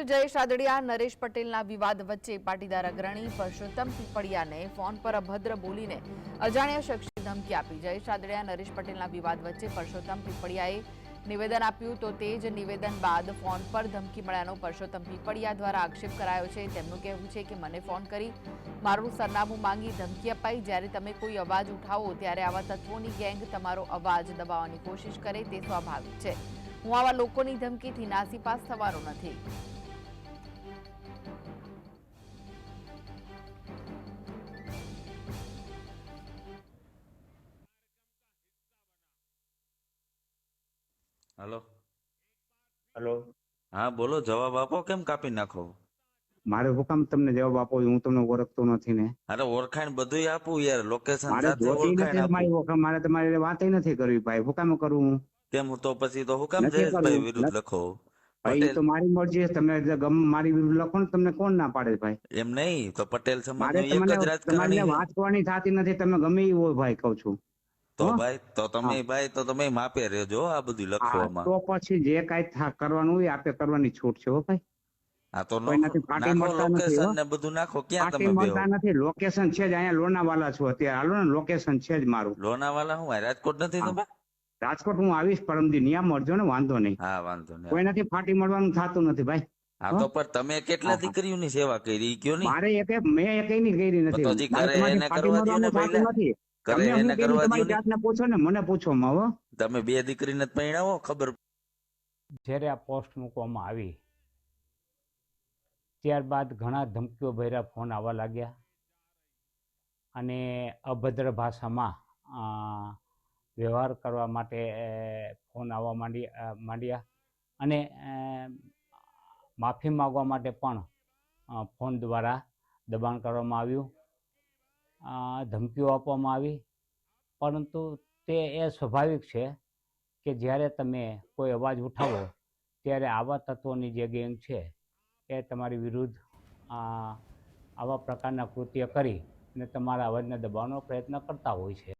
જયેશ રાદડિયા નરેશ પટેલના વિવાદ વચ્ચે પાટીદાર અગ્રણી પરસોત્તમ પીપળિયાને ફોન પર અભદ્ર બોલીને અજાણ્યા શખ્સે ધમકી આપી. જયેશ રાદડિયા નરેશ પટેલના વિવાદ વચ્ચે પરસોત્તમ પીપળિયાએ નિવેદન આપ્યું તો તે જ નિવેદન બાદ ફોન પર ધમકી મળ્યાનો પરસોત્તમ પીપળિયા દ્વારા આક્ષેપ કરાયો છે. તેમનું કહેવું છે કે મને ફોન કરી મારું સરનામું માંગી ધમકી અપાઈ. જ્યારે તમે કોઈ અવાજ ઉઠાવો ત્યારે આવા તત્વોની ગેંગ તમારો અવાજ દબાવવાની કોશિશ કરે તે સ્વાભાવિક છે. હું આવા લોકોની ધમકીથી નાસીપાસ થવાનો નથી. હલો. હલો. હા બોલો જવાબ આપો કેમ કાપી નાખો? મારે હુકામ તમને જવાબ આપો હું તમને ઓળખતો નથી ને. અરે ઓળખાણ બધું આપું યાર લોકેશન સાથે ઓળખાણ આપું. મારે તમારી વાત નથી કરવી ભાઈ હુકામ કરું હું? કેમ તો પછી તો હું કામ નથી જયેશભાઈ વિરુદ્ધ લખો ભાઈ તો મારી મરજી છે તમે ગમ મારી વિરુદ્ધ લખો ને તમને કોણ ના પાડે ભાઈ? એમ નહીં તો પટેલ સમાજ એક જ રાજકારણી વાત કરવાની થતી નથી તમે ગમે એ હોય ભાઈ કહું છું. તો? ભાઈ તો તમે ભાઈ તો તમે માપે રહેજો આ બધું લખવામાં તો પછી જે કાંઈ કરવાનું હોય આપે કરવાની છૂટ છે હો ભાઈ. આ તો નાખો લોકેશન ને બધું નાખો ક્યાં તમે મળતા નથી લોકેશન છે જ અહીંયા લોનાવાલા છું અત્યારે. હાલો ને લોકેશન છે જ મારું. લોનાવાલા હું રાજકોટ નથી તમે? રાજકોટ હું આવીશ પરમદી નિયમ મળજો ને વાંધો નહીં. હા વાંધો નહીં. કોઈનાથી ફાટી મળવાનું થતું નથી ભાઈ. હા તો પણ તમે કેટલા. દીકરીઓની સેવા કરી કયો નહીં? મારે એક મેં એકેયની કરી નથી. તો મારે એને કરવા દ્યો ને પહેલા. કરે તમે એને કરવા તમારી જાતને પૂછો ને મને પૂછો માં તમે બે દીકરીને જ પરણાવો ખબર જ્યારે આ પોસ્ટ મૂકવામાં આવી ત્યારબાદ ઘણા ધમકીઓ ભર્યા ફોન આવવા લાગ્યા. અને અભદ્ર ભાષામાં અ, વ્યવહાર કરવા માટે ફોન આવવા માંડી માંડ્યા. અને માફી માગવા માટે પણ ફોન દ્વારા દબાણ કરવામાં આવ્યું. ધમકીઓ આપવામાં આવી. પરંતુ તે એ સ્વાભાવિક છે કે જ્યારે તમે કોઈ અવાજ ઉઠાવો, ત્યારે આવા તત્વોની જે ગેંગ છે, એ તમારી વિરુદ્ધ આવા પ્રકારના કૃત્ય કરી અને તમારા અવાજને દબાવવાનો પ્રયત્ન કરતા હોય છે.